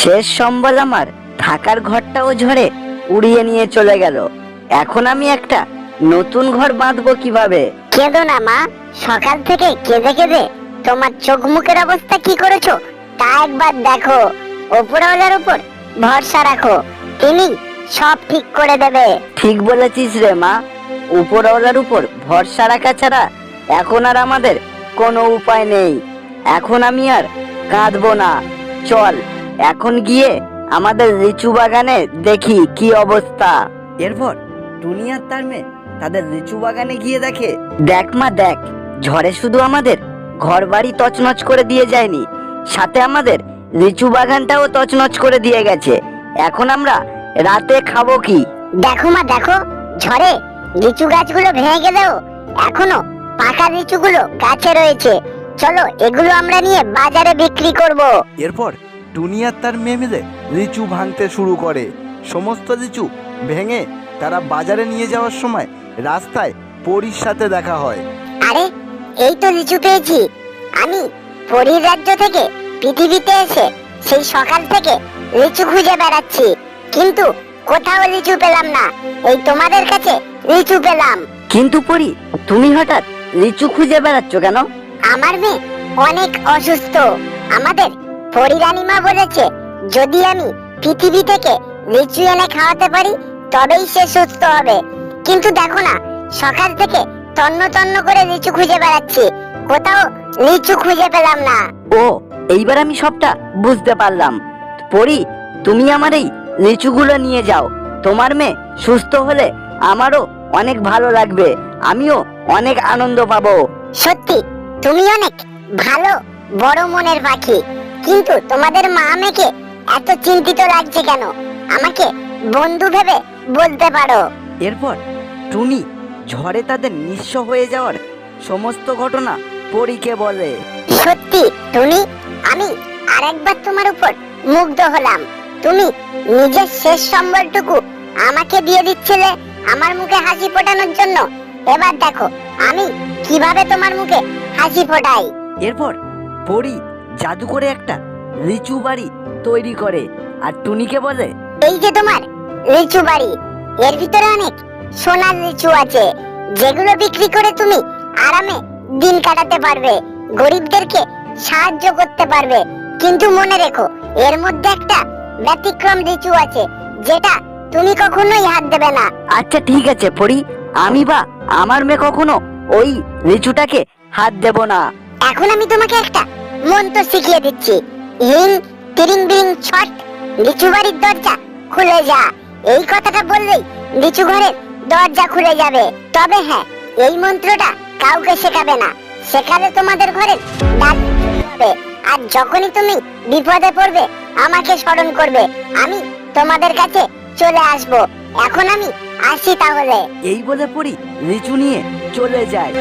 শেষ সম্বল আমার। থাকার ঘরটাও ঝড়ে উড়িয়ে নিয়ে চলে গেল। এখন আমি একটা নতুন ঘর বাঁধবো কীভাবে? কেঁদো না মা। সকাল থেকে কেঁদে কেঁদে তোমার চোখ মুখের অবস্থা কি করেছ তা একবার দেখো। ওপরওয়ালার উপর ভরসা রাখো। তিনি সব ঠিক করে দেবে। ঠিক বলেছিস রে মা। উপরওয়ালার উপর ভরসা রাখা ছাড়া এখন আর আমাদের কোনো উপায় নেই। এখন আমি আর কাঁদবো না। চল। এখন গিয়ে আমাদের লিচু বাগানে দেখি কি অবস্থা। এরপর টুনি আর তার মেয়ে তাদের লিচু বাগানে গিয়ে দেখে দেখ মা দেখ ঝড়ে শুধু আমাদের ঘর বাড়ি তছনছ করে দিয়ে যায়নি সাথে আমাদের লিচু বাগানটাও তছনছ করে দিয়ে গেছে। এখন আমরা রাতে খাব কি? দেখো মা দেখো ঝড়ে লিচু গাছগুলো ভেঙে গেলেও এখনও পাকা লিচুগুলো গাছে রয়েছে। চলো এগুলো আমরা নিয়ে বাজারে বিক্রি করব। এরপর টুনি আর তার মেয়ে মিলে লিচু ভাঙতে শুরু করে। সমস্ত লিচু ভেঙে তারা বাজারে নিয়ে যাওয়ার সময় রাস্তায় পরীর সাথে দেখা হয়। আরে এই তো লিচু পেয়েছি। আমি পরীর রাজ্য থেকে পৃথিবীতে এসে সেই সকাল থেকে লিচু খুঁজে বেড়াচ্ছি। কিন্তু কোথাও লিচু পেলাম না। এই তোমাদের কাছে লিচু পেলাম। কিন্তু পরি তুমি হঠাৎ লিচু খুঁজে বেড়াচ্ছ কেন? আমার মেয়ে অনেক অসুস্থ। আমাদের পরিরানিমা বলেছে যদি আমি পৃথিবী থেকে লিচু এনে খাওয়াতে পারি তবেই সে সুস্থ হবে। কিন্তু দেখো না সকাল থেকে তন্ন তন্ন করে লিচু খুঁজে বেড়াচ্ছি। কোথাও লিচু খুঁজে পেলাম না। ও এইবার আমি সবটা বুঝতে পারলাম। পরি তুমি আমার এই লিচুগুলো নিয়ে যাও। তোমার মেয়ে সুস্থ হলে আমারও অনেক ভালো লাগবে। আমিও অনেক আনন্দ পাবো। সত্যি তুমি অনেক ভালো বড় মনের পাখি। কিন্তু তোমাদের মা মেয়েকে এত চিন্তিত লাগছে কেন? আমাকে বন্ধু ভেবে বলতে পারো। এরপর টুনি ঝড়ে তাদের নিঃস্ব হয়ে যাওয়ার সমস্ত ঘটনা পরীকে বলে। সত্যি টুনি আমি আরেকবার তোমার উপর মুগ্ধ হলাম। তুমি নিজের শেষ সম্বলটুকু আমাকে দিয়ে দিচ্ছিলে আমার মুখে হাসি ফোটানোর জন্য। এবার দেখো আমি কীভাবে তোমার মুখে হাসি ফোটাই। এরপর পরি জাদু করে একটা লিচু বাড়ি তৈরি করে। আর টুনিকে বলে এই যে তোমার লিচু বাড়ি এর ভিতরে অনেক সোনার লিচু আছে যেগুলো বিক্রি করে তুমি আরামে দিন কাটাতে পারবে গরিবদেরকে সাহায্য করতে পারবে। কিন্তু মনে রেখো এর মধ্যে একটা ব্যতিক্রম লিচু আছে যেটা তুমি কখনোই হাত দেবে না। আচ্ছা ঠিক আছে পরি আমি বা আমার মেয়ে কখনো ওই লিচুটাকে হাত দেব না। এখন আমি তোমাকে একটা মন্ত্র শিখিয়ে দিচ্ছি। হিং, তিরিং বিরিং, ছট, লিচু বাড়ির দরজা খুলে যা। এই কথাটা বললেই লিচু ঘরের দরজা খুলে যাবে। তবে হ্যাঁ এই মন্ত্রটা কাউকে শেখাবে না। শেখালে তোমাদের ঘরে হবে। আর যখনই তুমি বিপদে পড়বে, আমাকে স্মরণ করবে। আমি তোমাদের কাছে চলে আসব। এখন আমি আসি তাহলে। এই বলে পড়ি লিচু নিয়ে চলে যায়।